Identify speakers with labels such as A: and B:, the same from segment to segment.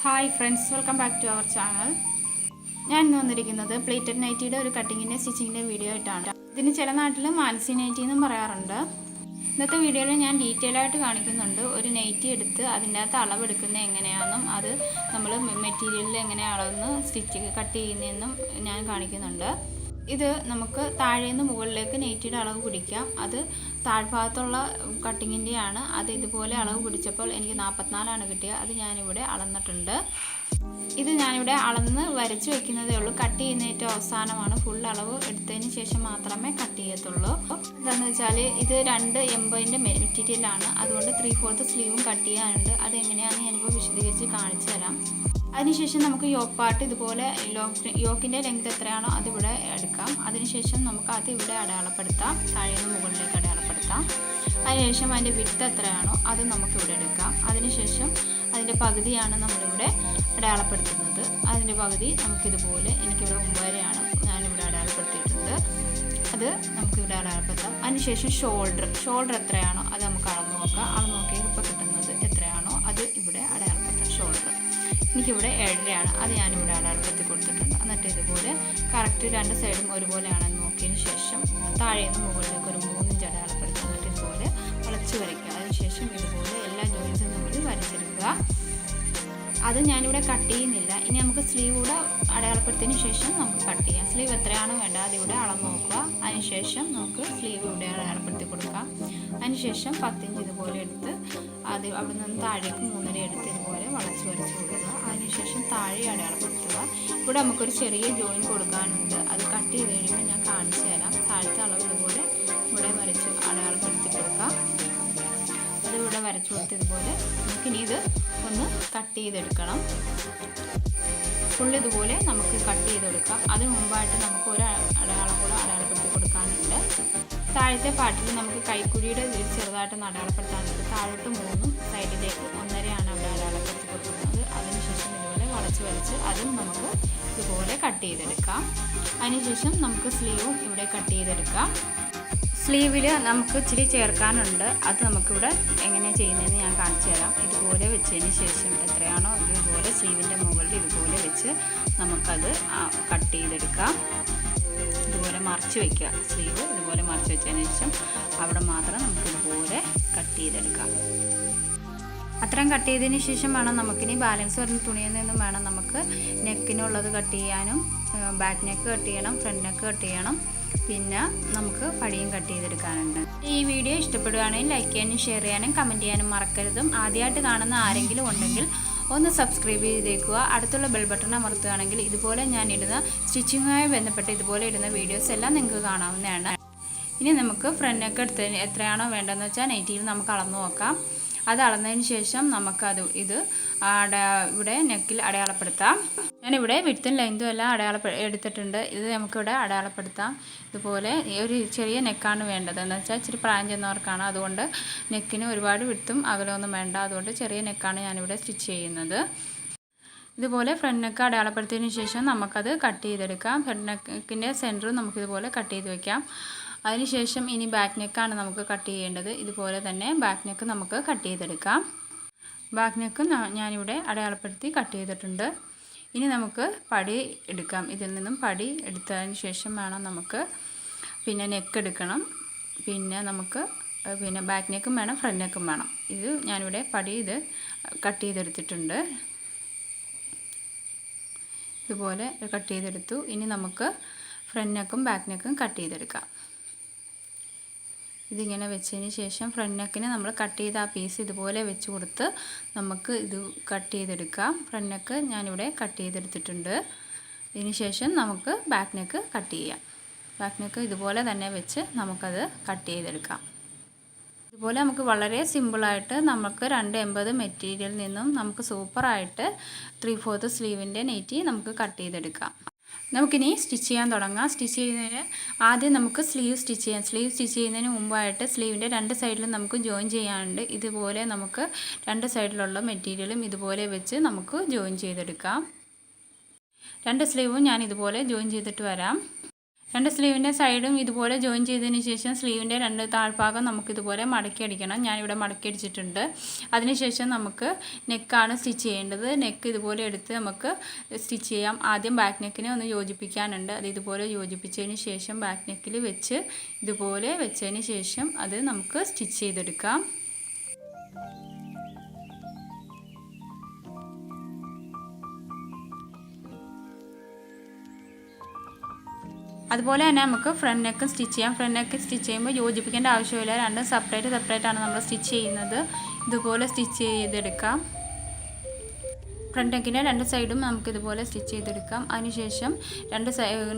A: Hi friends welcome back to our channel ഞാൻ ഇന്ന് വന്നിരിക്കുന്നത് പ്ലേറ്റഡ് നൈറ്റിയുടെ ഒരു കട്ടിങ്ങിന്റെ സ്റ്റിച്ചിങ്ങിന്റെ വീഡിയോ ആയിട്ടാണ്. ഇതിന് ചില നാട്ടിൽ മാനസി നൈറ്റി എന്നും പറയാറുണ്ട്. ഇന്നത്തെ വീഡിയോയിൽ ഞാൻ ഡീറ്റെയിൽ ആയിട്ട് കാണിക്കുന്നുണ്ട് ഒരു നൈറ്റി എടുത്ത് അതിന്റെ അകത്ത് അളവെടുക്കുന്നത് എങ്ങനെയാണെന്നും അത് നമ്മൾ മെറ്റീരിയലിൽ എങ്ങനെ അളവെന്ന് സ്റ്റിച്ച് കട്ട് ചെയ്യുന്നതെന്നും ഞാൻ കാണിക്കുന്നുണ്ട്. ഇത് നമുക്ക് താഴേന്ന് മുകളിലേക്ക് നെയ്റ്റിയുടെ അളവ് പിടിക്കാം. അത് താഴ്ഭാഗത്തുള്ള കട്ടിങ്ങിന്റെയാണ് അത് ഇതുപോലെ അളവ് പിടിച്ചപ്പോൾ എനിക്ക് നാൽപ്പത്തിനാലാണ് കിട്ടിയത്. അത് ഞാനിവിടെ അളന്നിട്ടുണ്ട്. ഇത് ഞാനിവിടെ അളന്ന് വരച്ച് വെക്കുന്നതേ ഉള്ളൂ. കട്ട് ചെയ്യുന്ന ഏറ്റവും അവസാനമാണ്. ഫുൾ അളവ് എടുത്തതിന് ശേഷം മാത്രമേ കട്ട് ചെയ്യത്തുള്ളൂ. എന്താണെന്ന് വെച്ചാൽ ഇത് രണ്ട് എൺപതിന്റെ മെറ്റീരിയലാണ് അതുകൊണ്ട് ത്രീ ഫോർത്ത് സ്ലീവും കട്ട് ചെയ്യാനുണ്ട്. അതെങ്ങനെയാണെന്ന് ഞാനിപ്പോൾ വിശദീകരിച്ച് കാണിച്ചു തരാം. അതിനുശേഷം നമുക്ക് യോക്ക് പാർട്ട് ഇതുപോലെ യോക്കിന്റെ ലെങ്ത് എത്രയാണോ അതിവിടെ എടുക്കാം. അതിനുശേഷം നമുക്ക് അത് ഇവിടെ അടയാളപ്പെടുത്താം. താഴെ നിന്ന് മുകളിലേക്ക് അടയാളപ്പെടുത്താം. അതിനുശേഷം അതിന്റെ വിട്ട് എത്രയാണോ അത് നമുക്ക് ഇവിടെ എടുക്കാം. അതിനുശേഷം അതിന്റെ പകുതിയാണ് നമ്മളിവിടെ അടയാളപ്പെടുത്തുന്നത്. അതിന്റെ പകുതി നമുക്കിതുപോലെ എനിക്കിവിടെ ഒമ്പതരയാണ് ഞാനിവിടെ അടയാളപ്പെടുത്തിയിട്ടുണ്ട്. അത് നമുക്കിവിടെ അടയാളപ്പെടുത്താം. അതിനുശേഷം ഷോൾഡർ ഷോൾഡർ എത്രയാണോ അത് നമുക്ക് അളന്ന് നോക്കാം. അളന്ന് നോക്കിയാൽ ഇപ്പോൾ കിട്ടുന്നത് എത്രയാണോ അത് ഇവിടെ അടയാളപ്പെടുത്താം. ഷോൾഡർ എനിക്കിവിടെ ഏഴരയാണ്. അത് ഞാനിവിടെ അടയാളപ്പെടുത്തി കൊടുത്തിട്ടുണ്ട്. എന്നിട്ട് ഇതുപോലെ കറക്റ്റ് രണ്ട് സൈഡും ഒരുപോലെയാണെന്ന് നോക്കിയതിന് ശേഷം താഴെ നിന്ന് മുകളിലേക്ക് ഒരു മൂന്നിഞ്ച് അടയാളപ്പെടുത്തി എന്നിട്ട് ഇതുപോലെ വളച്ച് വരയ്ക്കുക. അതിനുശേഷം ഇതുപോലെ എല്ലാ ജോയിൻസും നമ്മൾ വരച്ചെടുക്കുക അത് ഞാനിവിടെ കട്ട് ചെയ്യുന്നില്ല. ഇനി നമുക്ക് സ്ലീവ് കൂടെ അടയാളപ്പെടുത്തിയതിന് ശേഷം നമുക്ക് കട്ട് ചെയ്യാം. സ്ലീവ് എത്രയാണോ വേണ്ടത് അതിവിടെ അളവ് നോക്കുക. അതിനുശേഷം നമുക്ക് സ്ലീവ് ഇവിടെ അടയാളപ്പെടുത്തി കൊടുക്കാം അതിനുശേഷം പത്തിഞ്ച് ഇതുപോലെ എടുത്ത് അത് അവിടെ നിന്ന് താഴേക്ക് മൂന്നര എടുത്ത് ഇതുപോലെ വളച്ച് വരച്ച് കൊടുക്കുക. അതിനുശേഷം താഴെ അടയാളപ്പെടുത്തുക. ഇവിടെ നമുക്കൊരു ചെറിയ ജോയിൻ കൊടുക്കാനുണ്ട്. അത് കട്ട് ചെയ്ത് കഴിയുമ്പോൾ ഞാൻ കാണിച്ചു തരാം. താഴത്തെ അളവ് ഇതുപോലെ ഇവിടെ വരച്ച് അടയാളപ്പെടുത്തി കൊടുക്കാം. അതിവിടെ വരച്ചു കൊടുത്ത് ഇതുപോലെ നമുക്കിനി ഇത് ഒന്ന് കട്ട് ചെയ്തെടുക്കണം. ഫുൾ ഇതുപോലെ നമുക്ക് കട്ട് ചെയ്തെടുക്കാം. അതിന് മുമ്പായിട്ട് നമുക്ക് ഒരു അടയാളം കൂടെ അടയാളപ്പെടുത്തി കൊടുക്കാനുണ്ട്. താഴത്തെ പാട്ടിൽ നമുക്ക് കൈക്കുഴിയുടെ ചെറുതായിട്ട് അടയാളപ്പെടുത്താനുണ്ട്. താഴോട്ട് അതും നമുക്ക് ഇതുപോലെ കട്ട് ചെയ്തെടുക്കാം. അതിനുശേഷം നമുക്ക് സ്ലീവും ഇവിടെ കട്ട് ചെയ്തെടുക്കാം. സ്ലീവിൽ നമുക്ക് ഇച്ചിരി ചേർക്കാനുണ്ട്. അത് നമുക്കിവിടെ എങ്ങനെയാണ് ചെയ്യുന്നതെന്ന് ഞാൻ കാണിച്ചു തരാം. ഇതുപോലെ വെച്ചതിന് ശേഷം എത്രയാണോ ഇതുപോലെ സ്ലീവിന്റെ മുകളിൽ ഇതുപോലെ വെച്ച് നമുക്കത് കട്ട് ചെയ്തെടുക്കാം. ഇതുപോലെ മറിച്ച് വയ്ക്കുക സ്ലീവ് ഇതുപോലെ മറിച്ച് വെച്ചതിന് ശേഷം അവിടെ മാത്രം നമുക്കിതുപോലെ കട്ട് ചെയ്തെടുക്കാം. അത്രയും കട്ട് ചെയ്തതിന് ശേഷം വേണം നമുക്കിനി ബാലൻസ് വരുന്ന തുണിയിൽ നിന്നും വേണം നമുക്ക് നെക്കിനുള്ളത് കട്ട് ചെയ്യാനും ബാക്ക് നെക്ക് കട്ട് ചെയ്യണം ഫ്രണ്ട് നെക്ക് കട്ട് ചെയ്യണം. പിന്നെ നമുക്ക് പടിയും കട്ട് ചെയ്തെടുക്കാനുണ്ട്. ഈ വീഡിയോ ഇഷ്ടപ്പെടുകയാണെങ്കിൽ ലൈക്ക് ചെയ്യാനും ഷെയർ ചെയ്യാനും കമന്റ് ചെയ്യാനും മറക്കരുതും. ആദ്യമായിട്ട് കാണുന്ന ആരെങ്കിലും ഉണ്ടെങ്കിൽ ഒന്ന് സബ്സ്ക്രൈബ് ചെയ്തേക്കുക. അടുത്തുള്ള ബെൽ ബട്ടൺ അമർത്തുകയാണെങ്കിൽ ഇതുപോലെ ഞാൻ ഇടുന്ന സ്റ്റിച്ചിങ്ങുമായി ബന്ധപ്പെട്ട് ഇതുപോലെ ഇടുന്ന വീഡിയോസ് എല്ലാം നിങ്ങൾക്ക് കാണാവുന്നതാണ്. ഇനി നമുക്ക് ഫ്രണ്ട് നെക്ക് എടുത്ത് എത്രയാണോ വേണ്ടതെന്ന് വെച്ചാൽ നൈറ്റിയിൽ നമുക്ക് അളന്ന് നോക്കാം. അത് അളന്നതിന് ശേഷം നമുക്കത് ഇത് ഇവിടെ നെക്കിൽ അടയാളപ്പെടുത്താം. ഞാനിവിടെ വിടുത്തും ലെങ്തും എല്ലാം അടയാളപ്പെ എടുത്തിട്ടുണ്ട്. ഇത് നമുക്കിവിടെ അടയാളപ്പെടുത്താം. ഇതുപോലെ ഒരു ചെറിയ നെക്കാണ് വേണ്ടത്. എന്ന് വെച്ചാൽ ഇച്ചിരി പ്രായം ചെന്നവർക്കാണ്. അതുകൊണ്ട് നെക്കിന് ഒരുപാട് വിടുത്തും അകലമൊന്നും വേണ്ട. അതുകൊണ്ട് ചെറിയ നെക്കാണ് ഞാനിവിടെ സ്റ്റിച്ച് ചെയ്യുന്നത്. ഇതുപോലെ ഫ്രണ്ട് നെക്ക് അടയാളപ്പെടുത്തിയതിന് ശേഷം നമുക്കത് കട്ട് ചെയ്തെടുക്കാം. ഫ്രണ്ട് നെക്കിന്റെ സെന്ററും നമുക്കിതുപോലെ കട്ട് ചെയ്ത് വയ്ക്കാം അതിനുശേഷം ഇനി ബാക്ക് നെക്കാണ് നമുക്ക് കട്ട് ചെയ്യേണ്ടത്. ഇതുപോലെ തന്നെ ബാക്ക് നെക്ക് നമുക്ക് കട്ട് ചെയ്തെടുക്കാം. ബാക്ക് നെക്ക് ഞാനിവിടെ അടയാളപ്പെടുത്തി കട്ട് ചെയ്തിട്ടുണ്ട്. ഇനി നമുക്ക് പടി എടുക്കാം. ഇതിൽ നിന്നും പടി എടുത്തതിന് ശേഷം വേണം നമുക്ക് പിന്നെ നെക്ക് എടുക്കണം. പിന്നെ നമുക്ക് പിന്നെ ബാക്ക് നെക്കും വേണം ഫ്രണ്ട് നെക്കും വേണം. ഇത് ഞാനിവിടെ പടി ഇത് കട്ട് ചെയ്തെടുത്തിട്ടുണ്ട്. ഇതുപോലെ കട്ട് ചെയ്തെടുത്തു. ഇനി നമുക്ക് ഫ്രണ്ട് നെക്കും ബാക്ക് നെക്കും കട്ട് ചെയ്തെടുക്കാം. ഇതിങ്ങനെ വെച്ചതിന് ശേഷം ഫ്രണ്ട് നെക്കിന് നമ്മൾ കട്ട് ചെയ്ത ആ പീസ് ഇതുപോലെ വെച്ച് കൊടുത്ത് നമുക്ക് ഇത് കട്ട് ചെയ്തെടുക്കാം. ഫ്രണ്ട് നെക്ക് ഞാനിവിടെ കട്ട് ചെയ്തെടുത്തിട്ടുണ്ട്. ഇതിന് ശേഷം നമുക്ക് ബാക്ക് നെക്ക് കട്ട് ചെയ്യാം. ബാക്ക് നെക്ക് ഇതുപോലെ തന്നെ വെച്ച് നമുക്കത് കട്ട് ചെയ്തെടുക്കാം. ഇതുപോലെ നമുക്ക് വളരെ സിമ്പിളായിട്ട് നമുക്ക് രണ്ട് എൺപത് മെറ്റീരിയലിൽ നിന്നും നമുക്ക് സൂപ്പറായിട്ട് ത്രീ ഫോർത്ത് സ്ലീവിന്റെ നെറ്റി നമുക്ക് കട്ട് ചെയ്തെടുക്കാം. നമുക്കിനി സ്റ്റിച്ച് ചെയ്യാൻ തുടങ്ങാം. സ്റ്റിച്ച് ചെയ്യുന്നതിന് ആദ്യം നമുക്ക് സ്ലീവ് സ്റ്റിച്ച് ചെയ്യാം. സ്ലീവ് സ്റ്റിച്ച് ചെയ്യുന്നതിന് മുമ്പായിട്ട് സ്ലീവിന്റെ രണ്ട് സൈഡിലും നമുക്ക് ജോയിൻ ചെയ്യാനുണ്ട്. ഇതുപോലെ നമുക്ക് രണ്ട് സൈഡിലുള്ള മെറ്റീരിയലും ഇതുപോലെ വെച്ച് നമുക്ക് ജോയിൻ ചെയ്തെടുക്കാം. രണ്ട് സ്ലീവും ഞാൻ ഇതുപോലെ ജോയിൻ ചെയ്തിട്ട് വരാം. രണ്ട് സ്ലീവിന്റെ സൈഡും ഇതുപോലെ ജോയിൻ ചെയ്തതിന് ശേഷം സ്ലീവിന്റെ രണ്ട് താഴ്ഭാഗം നമുക്ക് ഇതുപോലെ മടക്കി അടിക്കണം. ഞാനിവിടെ മടക്കി അടിച്ചിട്ടുണ്ട്. അതിനുശേഷം നമുക്ക് നെക്കാണ് സ്റ്റിച്ച് ചെയ്യേണ്ടത്. നെക്ക് ഇതുപോലെ എടുത്ത് നമുക്ക് സ്റ്റിച്ച് ചെയ്യാം. ആദ്യം ബാക്ക് നെക്കിനെ ഒന്ന് യോജിപ്പിക്കാനുണ്ട്. അത് ഇതുപോലെ യോജിപ്പിച്ചതിന് ശേഷം ബാക്ക് നെക്കിൽ വെച്ച് ഇതുപോലെ വെച്ചതിന് ശേഷം അത് നമുക്ക് സ്റ്റിച്ച് ചെയ്തെടുക്കാം. അതുപോലെ തന്നെ നമുക്ക് ഫ്രണ്ട് നെക്ക് സ്റ്റിച്ച് ചെയ്യാം. ഫ്രണ്ട് നെക്ക് സ്റ്റിച്ച് ചെയ്യുമ്പോൾ യോജിപ്പിക്കേണ്ട ആവശ്യമില്ല. രണ്ടും സെപ്പറേറ്റ് സെപ്പറേറ്റ് ആണ് നമ്മൾ സ്റ്റിച്ച് ചെയ്യുന്നത്. ഇതുപോലെ സ്റ്റിച്ച് ചെയ്തെടുക്കാം. ഫ്രണ്ട് നെക്കിന്റെ രണ്ട് സൈഡും നമുക്ക് ഇതുപോലെ സ്റ്റിച്ച് ചെയ്തെടുക്കാം. അതിനുശേഷം രണ്ട്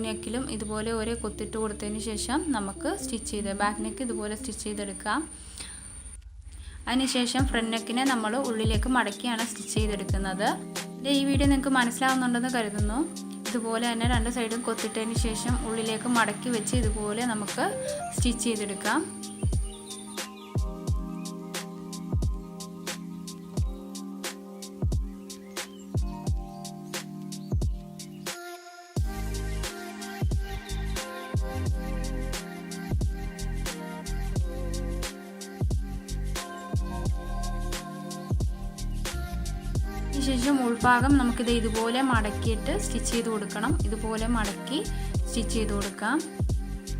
A: നെക്കിലും ഇതുപോലെ ഒരേ കൊത്തിട്ട് കൊടുത്തതിന് ശേഷം നമുക്ക് സ്റ്റിച്ച് ചെയ്ത് ബാക്ക് നെക്ക് ഇതുപോലെ സ്റ്റിച്ച് ചെയ്തെടുക്കാം. അതിനുശേഷം ഫ്രണ്ട് നെക്കിനെ നമ്മൾ ഉള്ളിലേക്ക് മടക്കിയാണ് സ്റ്റിച്ച് ചെയ്തെടുക്കുന്നത്. ഈ വീഡിയോ നിങ്ങൾക്ക് മനസ്സിലാവുന്നുണ്ടെന്ന് കരുതുന്നു. ഇതുപോലെ തന്നെ രണ്ട് സൈഡും കൊത്തിട്ടതിന് ശേഷം ഉള്ളിലേക്ക് മടക്കി വെച്ച് ഇതുപോലെ നമുക്ക് സ്റ്റിച്ച് ചെയ്തെടുക്കാം. ശേഷം ഉൾഭാഗം നമുക്കിത് ഇതുപോലെ മടക്കിയിട്ട് സ്റ്റിച്ച് ചെയ്ത് കൊടുക്കണം. ഇതുപോലെ മടക്കി സ്റ്റിച്ച് ചെയ്ത് കൊടുക്കാം.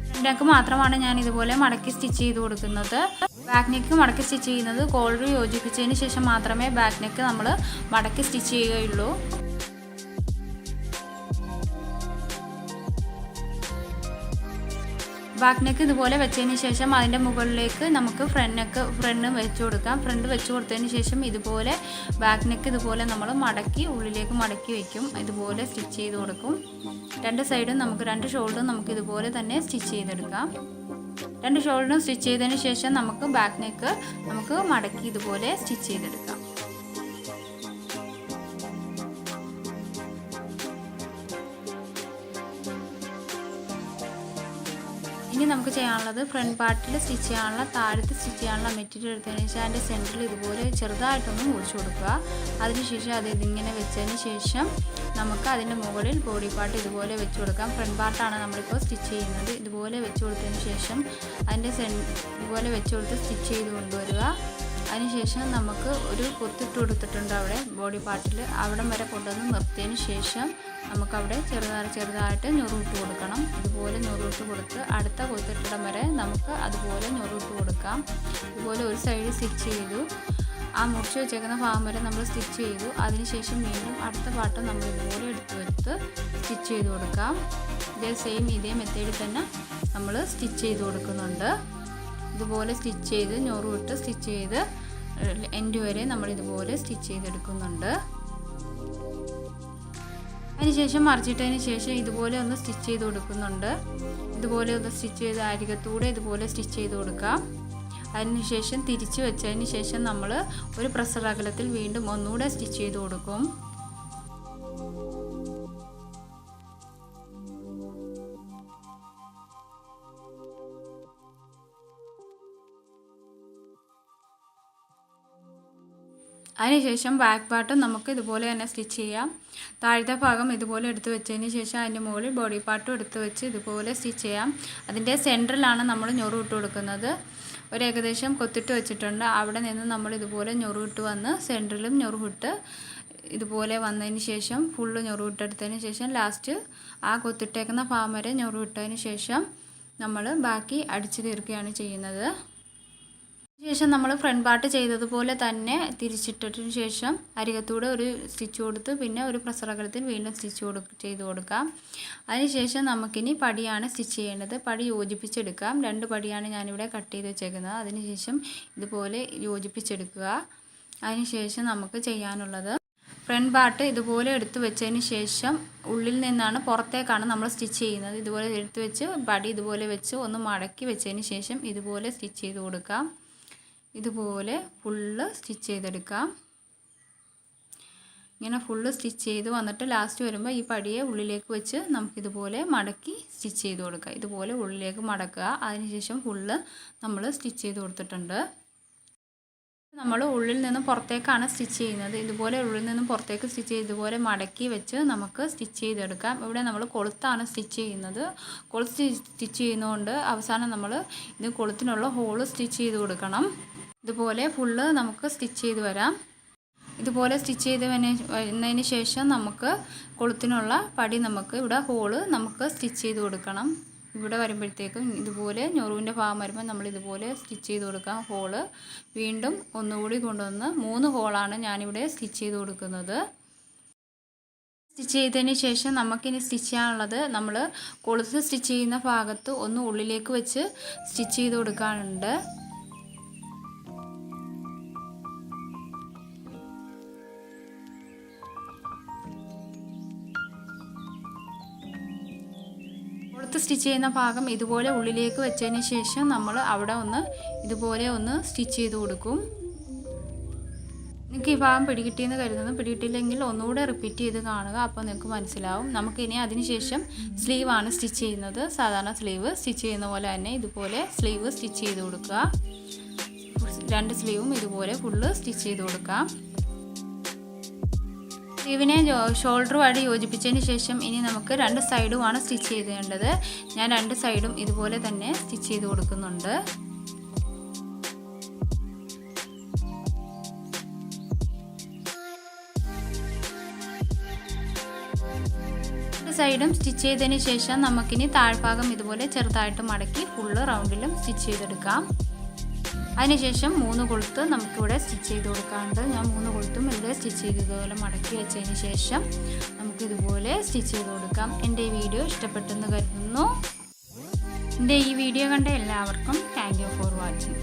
A: ഫ്രണ്ട് മാത്രമാണ് ഞാൻ ഇതുപോലെ മടക്കി സ്റ്റിച്ച് ചെയ്ത് കൊടുക്കുന്നത്. ബാക്ക് നെക്ക് മടക്കി സ്റ്റിച്ച് ചെയ്യുന്നത് കോളർ യോജിപ്പിച്ചതിന് ശേഷം മാത്രമേ ബാക്ക് നെക്ക് നമ്മൾ മടക്കി സ്റ്റിച്ച് ചെയ്യുകയുള്ളൂ. ബാക്ക് നെക്ക് ഇതുപോലെ വെച്ചതിന് ശേഷം അതിന്റെ മുകളിലേക്ക് നമുക്ക് ഫ്രണ്ട് നെക്ക് ഫ്രണ്ട് വെച്ച് കൊടുക്കാം. ഫ്രണ്ട് വെച്ച് കൊടുത്തതിന് ശേഷം ഇതുപോലെ ബാക്ക് നെക്ക് ഇതുപോലെ നമ്മൾ മടക്കി ഉള്ളിലേക്ക് മടക്കി വയ്ക്കും ഇതുപോലെ സ്റ്റിച്ച് ചെയ്ത് കൊടുക്കും. രണ്ട് സൈഡും നമുക്ക് രണ്ട് ഷോൾഡറും നമുക്ക് ഇതുപോലെ തന്നെ സ്റ്റിച്ച് ചെയ്തെടുക്കാം. രണ്ട് ഷോൾഡറും സ്റ്റിച്ച് ചെയ്തതിന് ശേഷം നമുക്ക് ബാക്ക് നെക്ക് നമുക്ക് മടക്കി ഇതുപോലെ സ്റ്റിച്ച് ചെയ്തെടുക്കാം. ഇനി നമുക്ക് ചെയ്യാനുള്ളത് ഫ്രണ്ട് പാർട്ടിൽ സ്റ്റിച്ച് ചെയ്യാനുള്ള താഴത്ത് സ്റ്റിച്ച് ചെയ്യാനുള്ള മെറ്റീരിയൽ എടുത്തതിന് ശേഷം അതിന്റെ സെന്ററിൽ ഇതുപോലെ ചെറുതായിട്ടൊന്ന് മുറിച്ച് കൊടുക്കുക. അതിനുശേഷം അത് ഇതിങ്ങനെ വെച്ചതിന് ശേഷം നമുക്ക് അതിന്റെ മുകളിൽ ബോഡി പാർട്ട് ഇതുപോലെ വെച്ച് കൊടുക്കാം. ഫ്രണ്ട് പാർട്ടാണ് നമ്മളിപ്പോൾ സ്റ്റിച്ച് ചെയ്യുന്നത്. ഇതുപോലെ വെച്ച് കൊടുത്തതിന് ശേഷം അതിന്റെ സെൻ ഇതുപോലെ വെച്ച് കൊടുത്ത് സ്റ്റിച്ച് ചെയ്ത് കൊണ്ടുവരിക. അതിനുശേഷം നമുക്ക് ഒരു കുത്തിട്ട് കൊടുത്തിട്ടുണ്ട് അവിടെ ബോഡി പാർട്ടിൽ അവിടം വരെ കൊണ്ടുവന്ന് നിർത്തിയതിന് ശേഷം നമുക്കവിടെ ചെറുതായി ചെറുതായിട്ട് ഞൊറുവിട്ട് കൊടുക്കണം. ഇതുപോലെ ഞൊറുവിട്ട് കൊടുത്ത് അടുത്ത കുത്തിട്ടിടം വരെ നമുക്ക് അതുപോലെ ഞൊറുവിട്ട് കൊടുക്കാം. ഇതുപോലെ ഒരു സൈഡ് സ്റ്റിച്ച് ചെയ്തു. ആ മുറിച്ച് വെച്ചേക്കുന്ന ഭാഗം വരെ നമ്മൾ സ്റ്റിച്ച് ചെയ്തു. അതിനുശേഷം വീണ്ടും അടുത്ത പാട്ട് നമ്മൾ ഇതുപോലെ എടുത്ത് വെച്ച് സ്റ്റിച്ച് ചെയ്ത് കൊടുക്കാം. ഇതേ സെയിം ഇതേ മെത്തേഡിൽ തന്നെ നമ്മൾ സ്റ്റിച്ച് ചെയ്ത് കൊടുക്കുന്നുണ്ട്. ഇതുപോലെ സ്റ്റിച്ച് ചെയ്ത് ഞൊറുവിട്ട് സ്റ്റിച്ച് ചെയ്ത് എൻഡ് വരെ നമ്മൾ ഇതുപോലെ സ്റ്റിച്ച് ചെയ്തെടുക്കുന്നുണ്ട്. അതിനുശേഷം മറിച്ചിട്ടതിന് ശേഷം ഇതുപോലെ ഒന്ന് സ്റ്റിച്ച് ചെയ്ത് കൊടുക്കുന്നുണ്ട്. ഇതുപോലെ ഒന്ന് സ്റ്റിച്ച് ചെയ്ത് അരികത്തൂടെ ഇതുപോലെ സ്റ്റിച്ച് ചെയ്ത് കൊടുക്കാം. അതിനുശേഷം തിരിച്ച് വെച്ചതിന് ശേഷം നമ്മൾ ഒരു പ്രസർ അകലത്തിൽ വീണ്ടും ഒന്നുകൂടെ സ്റ്റിച്ച് ചെയ്ത് കൊടുക്കും. അതിനുശേഷം ബാക്ക് പാർട്ടും നമുക്ക് ഇതുപോലെ തന്നെ സ്റ്റിച്ച് ചെയ്യാം. താഴത്തെ ഭാഗം ഇതുപോലെ എടുത്തു വെച്ചതിന് ശേഷം അതിന്റെ മുകളിൽ ബോഡി പാർട്ടും എടുത്തു വെച്ച് ഇതുപോലെ സ്റ്റിച്ച് ചെയ്യാം. അതിന്റെ സെന്ററിലാണ് നമ്മൾ ഞൊറു ഇട്ട് കൊടുക്കുന്നത്. ഒരു ഏകദേശം കൊത്തിട്ട് വെച്ചിട്ടുണ്ട്. അവിടെ നിന്ന് നമ്മൾ ഇതുപോലെ ഞൊറു ഇട്ട് വന്ന് സെന്ററിലും ഞൊറു ഇട്ട് ഇതുപോലെ വന്നതിന് ശേഷം ഫുള്ള് ഞൊറു ഇട്ടെടുത്തതിന് ശേഷം ലാസ്റ്റ് ആ കൊത്തിട്ടേക്കുന്ന ഭാഗം വരെ ഞൊറു ഇട്ടതിന് ശേഷം നമ്മൾ ബാക്കി അടിച്ചു തീർക്കുകയാണ് ചെയ്യുന്നത്. ശേഷം നമ്മൾ ഫ്രണ്ട് പാർട്ട് ചെയ്തതുപോലെ തന്നെ തിരിച്ചിട്ടതിന് ശേഷം അരികത്തൂടെ ഒരു സ്റ്റിച്ച് കൊടുത്ത് പിന്നെ ഒരു പ്രസറകലത്തിൽ വീണ്ടും സ്റ്റിച്ച് കൊടു ചെയ്ത് കൊടുക്കാം. അതിനുശേഷം നമുക്കിനി പടിയാണ് സ്റ്റിച്ച് ചെയ്യേണ്ടത്. പടി യോജിപ്പിച്ചെടുക്കാം. രണ്ട് പടിയാണ് ഞാനിവിടെ കട്ട് ചെയ്ത് വെച്ചേക്കുന്നത്. അതിനുശേഷം ഇതുപോലെ യോജിപ്പിച്ചെടുക്കുക. അതിനുശേഷം നമുക്ക് ചെയ്യാനുള്ളത് ഫ്രണ്ട് പാർട്ട് ഇതുപോലെ എടുത്ത് വെച്ചതിന് ശേഷം ഉള്ളിൽ നിന്നാണ് പുറത്തേക്കാണ് നമ്മൾ സ്റ്റിച്ച് ചെയ്യുന്നത്. ഇതുപോലെ എടുത്ത് വെച്ച് പടി ഇതുപോലെ വെച്ച് ഒന്ന് മടക്കി വെച്ചതിന് ശേഷം ഇതുപോലെ സ്റ്റിച്ച് ചെയ്ത് കൊടുക്കാം. ഇതുപോലെ ഫുള്ള് സ്റ്റിച്ച് ചെയ്തെടുക്കാം. ഇങ്ങനെ ഫുള്ള് സ്റ്റിച്ച് ചെയ്ത് വന്നിട്ട് ലാസ്റ്റ് വരുമ്പോൾ ഈ പടിയെ ഉള്ളിലേക്ക് വെച്ച് നമുക്കിതുപോലെ മടക്കി സ്റ്റിച്ച് ചെയ്ത് കൊടുക്കുക ഇതുപോലെ ഉള്ളിലേക്ക് മടക്കുക. അതിനുശേഷം ഫുള്ള് നമ്മൾ സ്റ്റിച്ച് ചെയ്ത് കൊടുത്തിട്ടുണ്ട്. നമ്മൾ ഉള്ളിൽ നിന്ന് പുറത്തേക്കാണ് സ്റ്റിച്ച് ചെയ്യുന്നത്. ഇതുപോലെ ഉള്ളിൽ നിന്നും പുറത്തേക്ക് സ്റ്റിച്ച് ചെയ്ത് ഇതുപോലെ മടക്കി വെച്ച് നമുക്ക് സ്റ്റിച്ച് ചെയ്തെടുക്കാം. ഇവിടെ നമ്മൾ കൊളുത്താണ് സ്റ്റിച്ച് ചെയ്യുന്നത്. കൊളുത്ത് സ്റ്റിച്ച് ചെയ്യുന്നതുകൊണ്ട് അവസാനം നമ്മൾ ഇത് കൊളുത്തിനുള്ള ഹോൾ സ്റ്റിച്ച് ചെയ്ത് കൊടുക്കണം. ഇതുപോലെ ഫുള്ള് നമുക്ക് സ്റ്റിച്ച് ചെയ്ത് വരാം. ഇതുപോലെ സ്റ്റിച്ച് ചെയ്ത് വരുന്നതിന് ശേഷം നമുക്ക് കൊളുത്തിനുള്ള പടി നമുക്ക് ഇവിടെ ഹോൾ നമുക്ക് സ്റ്റിച്ച് ചെയ്ത് കൊടുക്കണം. ഇവിടെ വരുമ്പോഴത്തേക്കും ഇതുപോലെ ഞൊറുവിന്റെ ഭാഗം വരുമ്പോൾ നമ്മൾ ഇതുപോലെ സ്റ്റിച്ച് ചെയ്ത് കൊടുക്കാം. ഹോൾ വീണ്ടും ഒന്നുകൂടി കൊണ്ടുവന്ന് മൂന്ന് ഹോളാണ് ഞാനിവിടെ സ്റ്റിച്ച് ചെയ്ത് കൊടുക്കുന്നത്. സ്റ്റിച്ച് ചെയ്തതിന് ശേഷം നമുക്കിനി സ്റ്റിച്ച് ചെയ്യാനുള്ളത് നമ്മൾ കൊളുത്ത് സ്റ്റിച്ച് ചെയ്യുന്ന ഭാഗത്ത് ഒന്ന് ഉള്ളിലേക്ക് വെച്ച് സ്റ്റിച്ച് ചെയ്ത് കൊടുക്കാനുണ്ട്. സ്റ്റിച്ച് ചെയ്യുന്ന ഭാഗം ഇതുപോലെ ഉള്ളിലേക്ക് വെച്ചതിന് ശേഷം നമ്മൾ അവിടെ ഒന്ന് ഇതുപോലെ ഒന്ന് സ്റ്റിച്ച് ചെയ്ത് കൊടുക്കും. നിങ്ങൾക്ക് ഈ ഭാഗം പിടികിട്ടിയെന്ന് കരുതുന്നു. പിടികിട്ടില്ലെങ്കിൽ ഒന്നുകൂടെ റിപ്പീറ്റ് ചെയ്ത് കാണുക. അപ്പോൾ നിങ്ങൾക്ക് മനസ്സിലാവും. നമുക്കിനി അതിനുശേഷം സ്ലീവാണ് സ്റ്റിച്ച് ചെയ്യുന്നത്. സാധാരണ സ്ലീവ് സ്റ്റിച്ച് ചെയ്യുന്ന പോലെ തന്നെ ഇതുപോലെ സ്ലീവ് സ്റ്റിച്ച് ചെയ്ത് കൊടുക്കുക. രണ്ട് സ്ലീവും ഇതുപോലെ ഫുള്ള് സ്റ്റിച്ച് ചെയ്ത് കൊടുക്കാം. സ്ലീവിനെ ഷോൾഡറുമായിട്ട് യോജിപ്പിച്ചതിന് ശേഷം ഇനി നമുക്ക് രണ്ട് സൈഡുമാണ് സ്റ്റിച്ച് ചെയ്തേണ്ടത്. ഞാൻ രണ്ട് സൈഡും ഇതുപോലെ തന്നെ സ്റ്റിച്ച് ചെയ്ത് കൊടുക്കുന്നുണ്ട്. സൈഡും സ്റ്റിച്ച് ചെയ്തതിന് ശേഷം നമുക്കിനി താഴ്ഭാഗം ഇതുപോലെ ചെറുതായിട്ട് മടക്കി ഫുള്ള് റൗണ്ടിലും സ്റ്റിച്ച് ചെയ്തെടുക്കാം. അതിനുശേഷം മൂന്ന് കൊളുത്ത് നമുക്കിവിടെ സ്റ്റിച്ച് ചെയ്ത് കൊടുക്കാറുണ്ട് ഞാൻ മൂന്ന് കൊളുത്തും ഇവിടെ സ്റ്റിച്ച് ചെയ്ത് ഇതുപോലെ മടക്കി വെച്ചതിന് ശേഷം നമുക്കിതുപോലെ സ്റ്റിച്ച് ചെയ്ത് കൊടുക്കാം. എന്റെ ഈ വീഡിയോ ഇഷ്ടപ്പെട്ടെന്ന് കരുതുന്നു. എന്റെ ഈ വീഡിയോ കണ്ട എല്ലാവർക്കും താങ്ക് യു ഫോർ വാച്ചിങ്